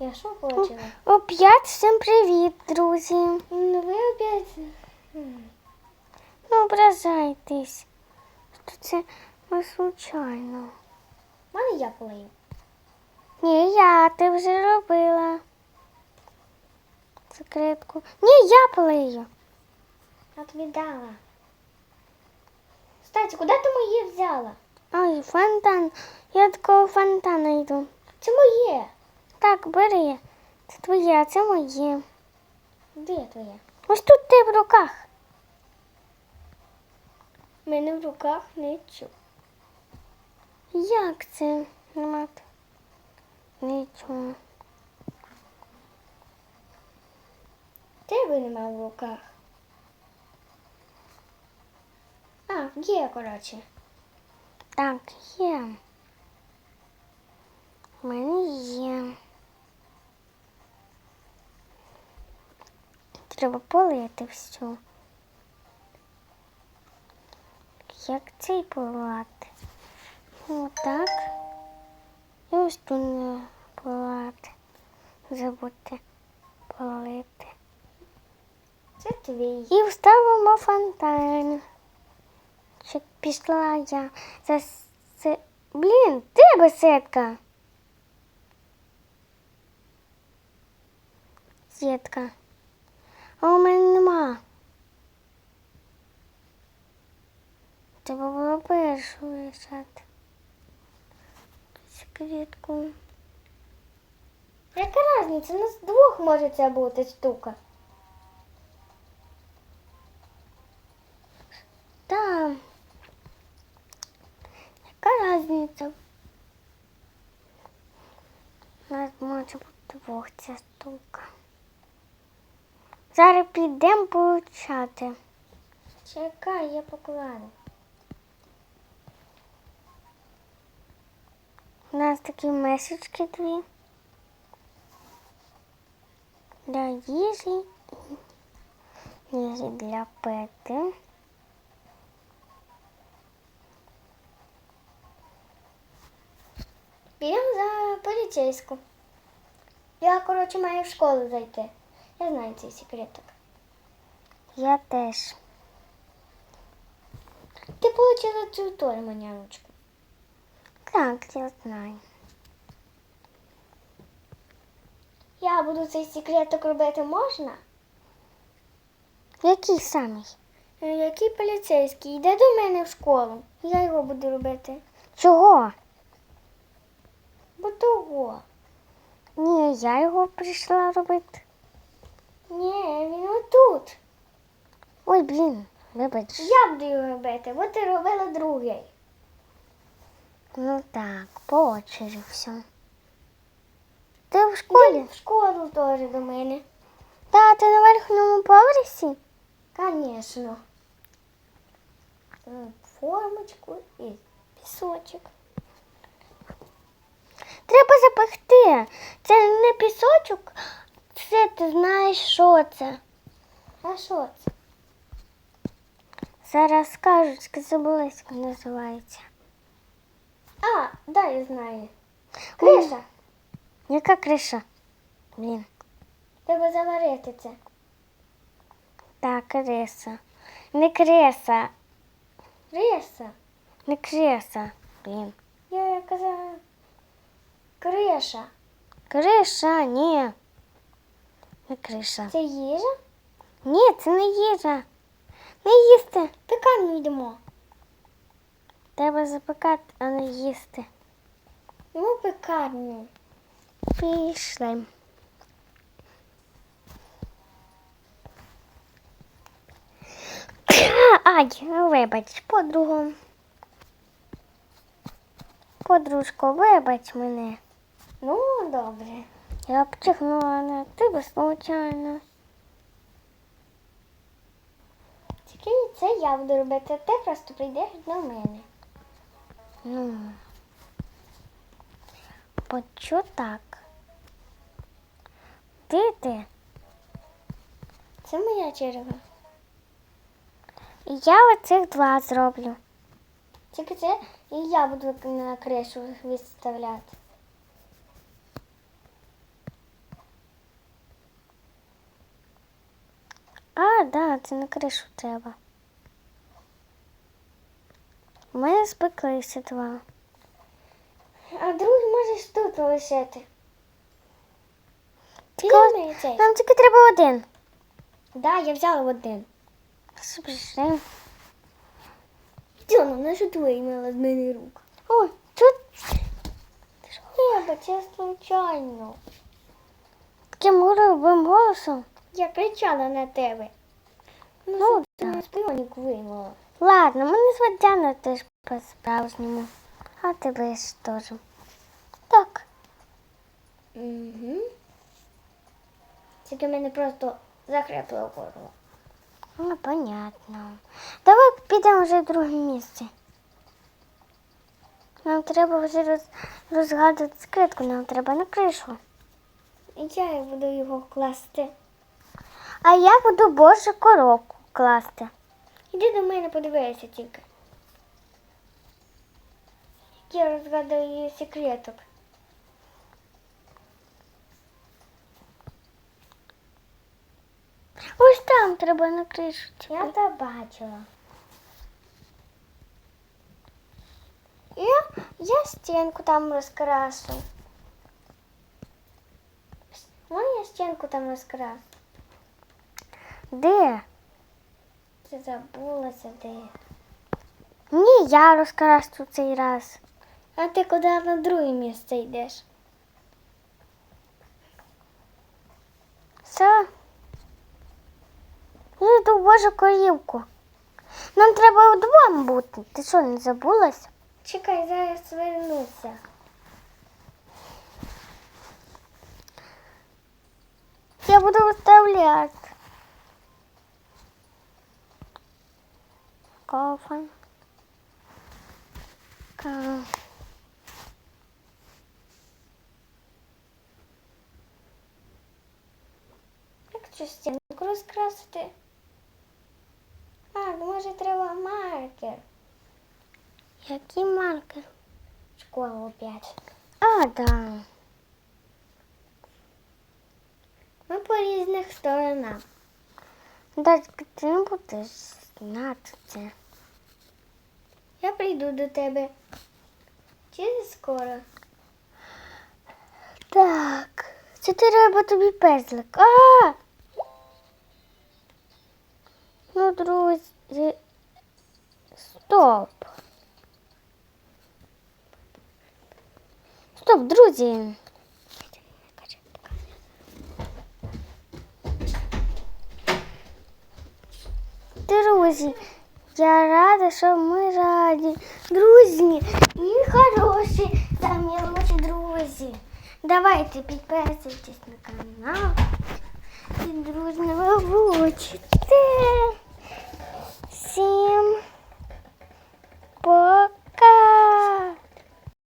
Я що почала? Оп'ять всім привіт, друзі. Ну ви опять. Не ображайтесь. Що це ми случайно. Мене я полию. Ні, я, ти вже робила. Секретку. Ні, я полию. Я тобі дала. Кстати, куди ти моє взяла? Ой, фонтан. Я такого фонтана йду. Це моє. Бери. Це твоє, а це моє. Де твоє? Ось тут ти в руках. У мене в руках нічого. Як це? Нема. Нічого. Тебе нема в руках. А, є, коротше. Так, є. У мене є. Треба полити всю. Як цей полати? Отак. І ось тут не полати. Забудьте полити. Це твій. І вставимо фонтан. Щоб пішла я за се... Блін, де беседка? Сітка. А у мене нема. Треба першу лишати. Секретку. Яка різниця? У нас двох може це бути штука. Там. Яка різниця? У нас може бути двох ця штука. Зараз підемо получати. Чекай, я покладу. У нас такі месочки дві. Для їжі. і Їжі для пети. Підемо за поліцейську. Я, коротше, маю в школу зайти. Я знаю цей секретик. Я теж. Ти отримала цю теж маняночку. Так, я знаю. Я буду цей секретик робити можна? Який самий? Е, Який поліцейський йде до мене в школу. Я його буду робити. Чого? Бо того. Ні, я його прийшла робити. Ні, він отут. Ой, блін, вибач. Я буду його робити, бо ти робила другий. Ну так, по очереді все. Ти в школі? Йди в школу теж до мене. Та, ти на верхньому поверсі? Звісно. Формочку і пісочок. Треба запекти. Це не пісочок, це ти знаєш, що це. А що це? Зараз скажуть, як називається. Да, я знаю. Криша. Яка криша? Блін. Треба заварити це. Так, криса. Не криса, Криша. не криса. Блін. Я казала. Криша. Криша, ні. Не криша. Це їжа? Ні, це не їжа. Не їсти. Пекарню йдемо. Треба запекати, а не їсти. В пекарню. Пішли. Ай, вибач, подругу. Подружко, вибач мене. Ну, добре. Я обчихнула на тебе случайно. Тільки це я буду робити, ти просто прийдеш до мене. Ну почу так. Ти ти. це моя черга. І я оцих два зроблю. Тільки це і я буду на кришу відставляти. А, да, це на кришу треба. Ми мене спеклися два. Можеш тут лишити. Тільки цей? Нам тільки треба один. Да, я взяла один. Що прийшли? На що ти виймала з мене рук? Ой, тут Хліба, це случайно. таким уровим голосом. Я кричала на тебе. Ну, Ну, так. на спионик виймала. Ладно, мене звати Діана теж по-справжньому. А тебе ж теж. Так. Угу. Тільки мене просто закрепло горло. Ну, понятно. Давай підемо вже в друге місце. Нам треба вже роз... розгадати скритку, нам треба на кришу. Я буду його класти. А я буду божу коробку класти. Іди до мене подивися тільки. Я розгадаю її секреток. Ось там треба на кришу. Я то бачила. Я, я стінку там розкрашу. Можна я стінку там розкрашу? Де? Це забулася де. Ні, я розкрашу цей раз. А ти куди на друге місце йдеш? Все. Я в божу корівку. Нам треба вдвом бути. Ти що, не забулась? Чекай, зараз вернуся. Я буду виставляти. Кофе. Ка- Як цю стінку розкрасити? Ну може треба маркер. Який маркер? Школа опять. А, да. Ми по різних сторонах. Датька, ти не будеш знати це. Я прийду до тебе. Через скоро. Так. Це треба тобі пезлик. А! Ну, друзі. Стоп. Стоп, друзі. Друзі, я рада, що ми раді. Друзі, і хороші, самі лучші друзі. Давайте підписуйтесь на канал. І дружно вивчите.